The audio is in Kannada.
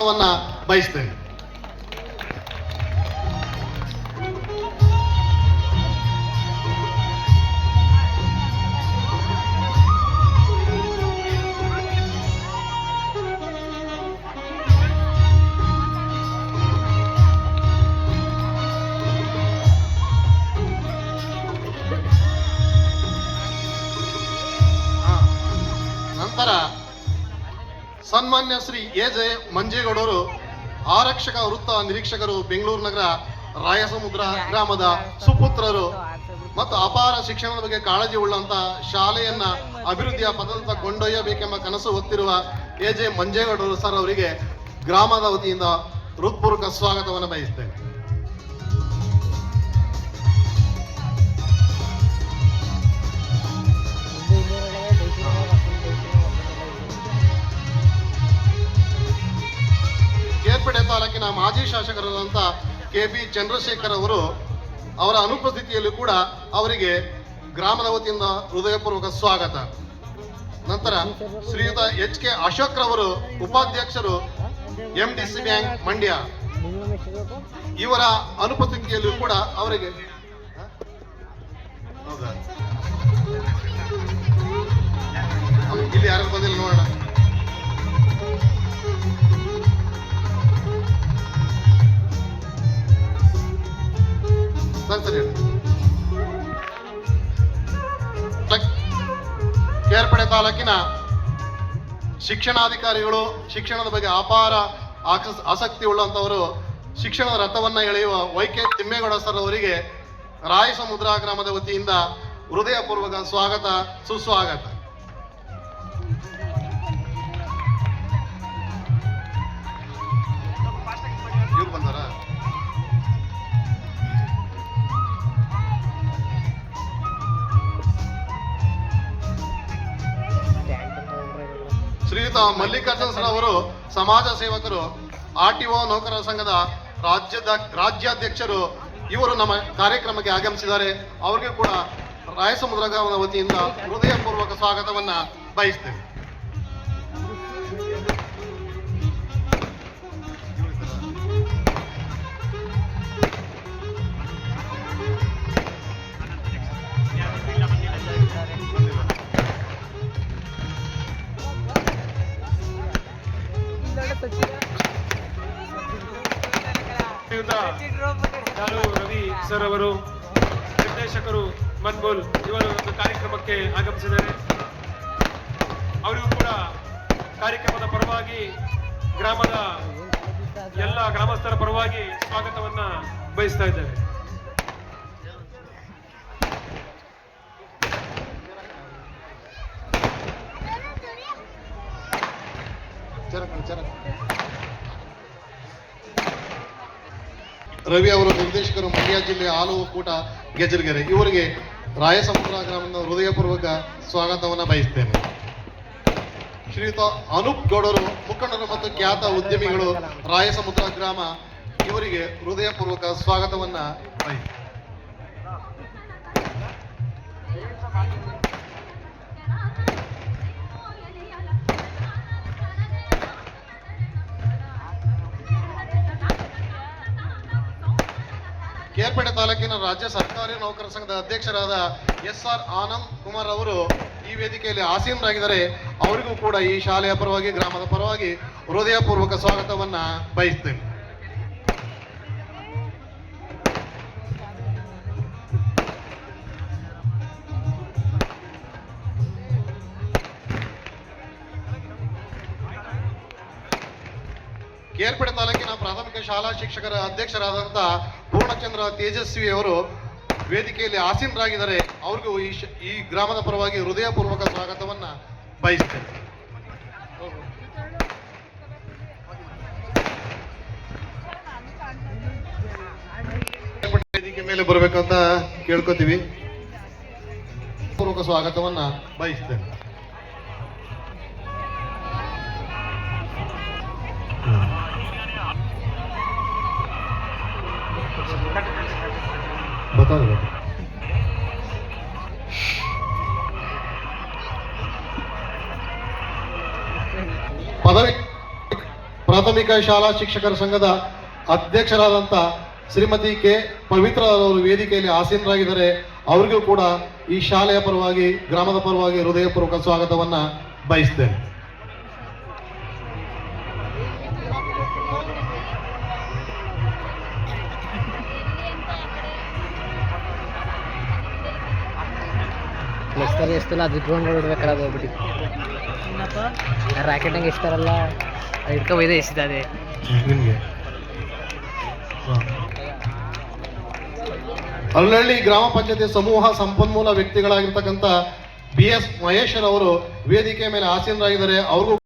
ವನ್ನ ಬಯಸ್ತೇನೆ ಹಾ. ನಂತರ ಸನ್ಮಾನ್ಯ ಶ್ರೀ ಎ ಜೆ ಮಂಜೇಗೌಡರು, ಆರಕ್ಷಕ ವೃತ್ತ ನಿರೀಕ್ಷಕರು, ಬೆಂಗಳೂರು ನಗರ ರಾಯಸಮುದ್ರ ಗ್ರಾಮದ ಸುಪುತ್ರರು ಮತ್ತು ಅಪಾರ ಶಿಕ್ಷಣದ ಬಗ್ಗೆ ಕಾಳಜಿ ಉಳ್ಳಂತ ಶಾಲೆಯನ್ನ ಅಭಿವೃದ್ಧಿಯ ಪದದಂತ ಕೊಂಡೊಯ್ಯಬೇಕೆಂಬ ಕನಸು ಹೊತ್ತಿರುವ ಎ ಜೆ ಮಂಜೇಗೌಡರು ಸರ್ ಅವರಿಗೆ ಗ್ರಾಮದ ವತಿಯಿಂದ ಹೃತ್ಪೂರ್ವಕ ಸ್ವಾಗತವನ್ನು ಬಯಸ್ತೇನೆ. ಮಾಜಿ ಶಾಸಕರಾದಂಥ ಕೆ ಬಿ ಚಂದ್ರಶೇಖರ್ ಅವರು ಅವರ ಅನುಪಸ್ಥಿತಿಯಲ್ಲೂ ಕೂಡ ಅವರಿಗೆ ಗ್ರಾಮದ ವತಿಯಿಂದ ಹೃದಯಪೂರ್ವಕ ಸ್ವಾಗತ. ನಂತರ ಶ್ರೀಯುತ ಎಚ್ ಕೆ ಅಶೋಕ್ ರವರು, ಉಪಾಧ್ಯಕ್ಷರು M D C bank Mandya. ಇವರ ಅನುಪಸ್ಥಿತಿಯಲ್ಲೂ ಕೂಡ ಅವರಿಗೆ ಇಲ್ಲಿ ಯಾರು ಬಂದಿಲ್ಲ ನೋಡೋಣ. ಸರಿ ಸರಿ ಕೇರ್ಪಡೆ ತಾಲೂಕಿನ ಶಿಕ್ಷಣಾಧಿಕಾರಿಗಳು ಶಿಕ್ಷಣದ ಬಗ್ಗೆ ಅಪಾರ ಆಸಕ್ತಿ ಉಳ್ಳಂತವರು ಶಿಕ್ಷಣದ ರಥವನ್ನು ಎಳೆಯುವ ವೈ ಕೆ ತಿಮ್ಮೇಗೌಡ ಸರ್ ಅವರಿಗೆ ರಾಯಸಮುದ್ರ ಗ್ರಾಮದ ವತಿಯಿಂದ ಹೃದಯಪೂರ್ವಕ ಸ್ವಾಗತ, ಸುಸ್ವಾಗತ. ಶ್ರೀಯುತ ಮಲ್ಲಿಕಾರ್ಜುನ ಸರ್ ಅವರು ಸಮಾಜ ಸೇವಕರು, ಆರ್ ಟಿ ಒ ನೌಕರರ ಸಂಘದ ರಾಜ್ಯದ ರಾಜ್ಯಾಧ್ಯಕ್ಷರು ಇವರು ನಮ್ಮ ಕಾರ್ಯಕ್ರಮಕ್ಕೆ ಆಗಮಿಸಿದ್ದಾರೆ. ಅವರಿಗೆ ಕೂಡ ರಾಯಸಮುದ್ರ ಗ್ರಾಮದ ವತಿಯಿಂದ ಹೃದಯಪೂರ್ವಕ ಸ್ವಾಗತವನ್ನ ಬಯಸ್ತೇವೆ ರವಿ ಸರ್ ಅವರು, ನಿರ್ದೇಶಕರು ಮನ್ಗೋಲ್ ಇವರು ಒಂದು ಕಾರ್ಯಕ್ರಮಕ್ಕೆ ಆಗಮಿಸಿದ್ದಾರೆ. ಅವರಿಗೂ ಕೂಡ ಕಾರ್ಯಕ್ರಮದ ಪರವಾಗಿ ಗ್ರಾಮದ ಎಲ್ಲ ಗ್ರಾಮಸ್ಥರ ಪರವಾಗಿ ಸ್ವಾಗತವನ್ನ ಬಯಸ್ತಾ ಇದ್ದೇವೆ ರವಿ ಅವರು ನಿರ್ದೇಶಕರು ಮಂಡ್ಯ ಜಿಲ್ಲೆ ಹಾಲು ಒಕ್ಕೂಟ ಗೆಜರ್ಗೆರೆ ಇವರಿಗೆ ರಾಯಸಮುದ್ರ ಗ್ರಾಮದ ಹೃದಯಪೂರ್ವಕ ಸ್ವಾಗತವನ್ನು ಬಯಸ್ತೇನೆ. ಶ್ರೀಯುತ ಅನೂಪ್ ಗೌಡರು, ಮುಖಂಡರು ಮತ್ತು ಖ್ಯಾತ ಉದ್ಯಮಿಗಳು ರಾಯಸಮುದ್ರ ಗ್ರಾಮ, ಇವರಿಗೆ ಹೃದಯಪೂರ್ವಕ ಸ್ವಾಗತವನ್ನು ಬಯಸ್ತೇನೆ. ಕೇರ್ಪೇಟೆ ತಾಲೂಕಿನ ರಾಜ್ಯ ಸರ್ಕಾರಿ ನೌಕರ ಸಂಘದ ಅಧ್ಯಕ್ಷರಾದ ಎಸ್ ಆರ್ ಆನಂದ್ ಕುಮಾರ್ ಅವರು ಈ ವೇದಿಕೆಯಲ್ಲಿ ಆಸೀನರಾಗಿದ್ದಾರೆ. ಅವರಿಗೂ ಕೂಡ ಈ ಶಾಲೆಯ ಪರವಾಗಿ, ಗ್ರಾಮದ ಪರವಾಗಿ ಹೃದಯಪೂರ್ವಕ ಸ್ವಾಗತವನ್ನ ಬಯಸ್ತೇನೆ. ಕೇರ್ಪೇಟೆ ತಾಲೂಕಿನ ಪ್ರಾಥಮಿಕ ಶಾಲಾ ಶಿಕ್ಷಕರ ಅಧ್ಯಕ್ಷರಾದಂಥ ಪೂರ್ಣಚಂದ್ರ ತೇಜಸ್ವಿ ಅವರು ವೇದಿಕೆಯಲ್ಲಿ ಆಸೀನರಾಗಿದ್ದಾರೆ. ಅವ್ರಿಗೂ ಈ ಈ ಗ್ರಾಮದ ಪರವಾಗಿ ಹೃದಯಪೂರ್ವಕ ಸ್ವಾಗತವನ್ನ ಬಯಸ್ತೇನೆ. ವೇದಿಕೆ ಮೇಲೆ ಬರಬೇಕಂತ ಕೇಳ್ಕೊತೀವಿ. ಪೂರ್ವಕ ಸ್ವಾಗತವನ್ನ ಬಯಸ್ತೇನೆ. ಗೊತ್ತಾಗಬೇಕು ಪದವಿ ಪ್ರಾಥಮಿಕ ಶಾಲಾ ಶಿಕ್ಷಕರ ಸಂಘದ ಅಧ್ಯಕ್ಷರಾದಂಥ ಶ್ರೀಮತಿ ಕೆ. ಪವಿತ್ರ ಅವರು ವೇದಿಕೆಯಲ್ಲಿ ಆಸೀನರಾಗಿದ್ದಾರೆ. ಅವರಿಗೂ ಕೂಡ ಈ ಶಾಲೆಯ ಪರವಾಗಿ, ಗ್ರಾಮದ ಪರವಾಗಿ ಹೃದಯಪೂರ್ವಕ ಸ್ವಾಗತವನ್ನು ಬಯಸ್ತೇನೆ. ಎಷ್ಟಲ್ಲಿ ಎಷ್ಟಲ್ಲ ಅದು ಇಟ್ಕೊಂಡು ಬಿಡ್ಬೇಕಲ್ಲ ಅದು ಹೋಗ್ಬಿಟ್ಟು ರಾಕೆಟ್ ಎಷ್ಟಾರಲ್ಲ ಇಟ್ಕೊ ಒಯ್ದೆ ಎಷ್ಟಿದೆ ಅಲ್ಲಹಳ್ಳಿ ಗ್ರಾಮ ಪಂಚಾಯತಿ ಸಮೂಹ ಸಂಪನ್ಮೂಲ ವ್ಯಕ್ತಿಗಳಾಗಿರ್ತಕ್ಕಂಥ ಬಿ ಎಸ್ ಮಹೇಶ್ವರ್ ಅವರು ವೇದಿಕೆ ಮೇಲೆ ಆಸೀನರಾಗಿದ್ದಾರೆ. ಅವ್ರಿಗೂ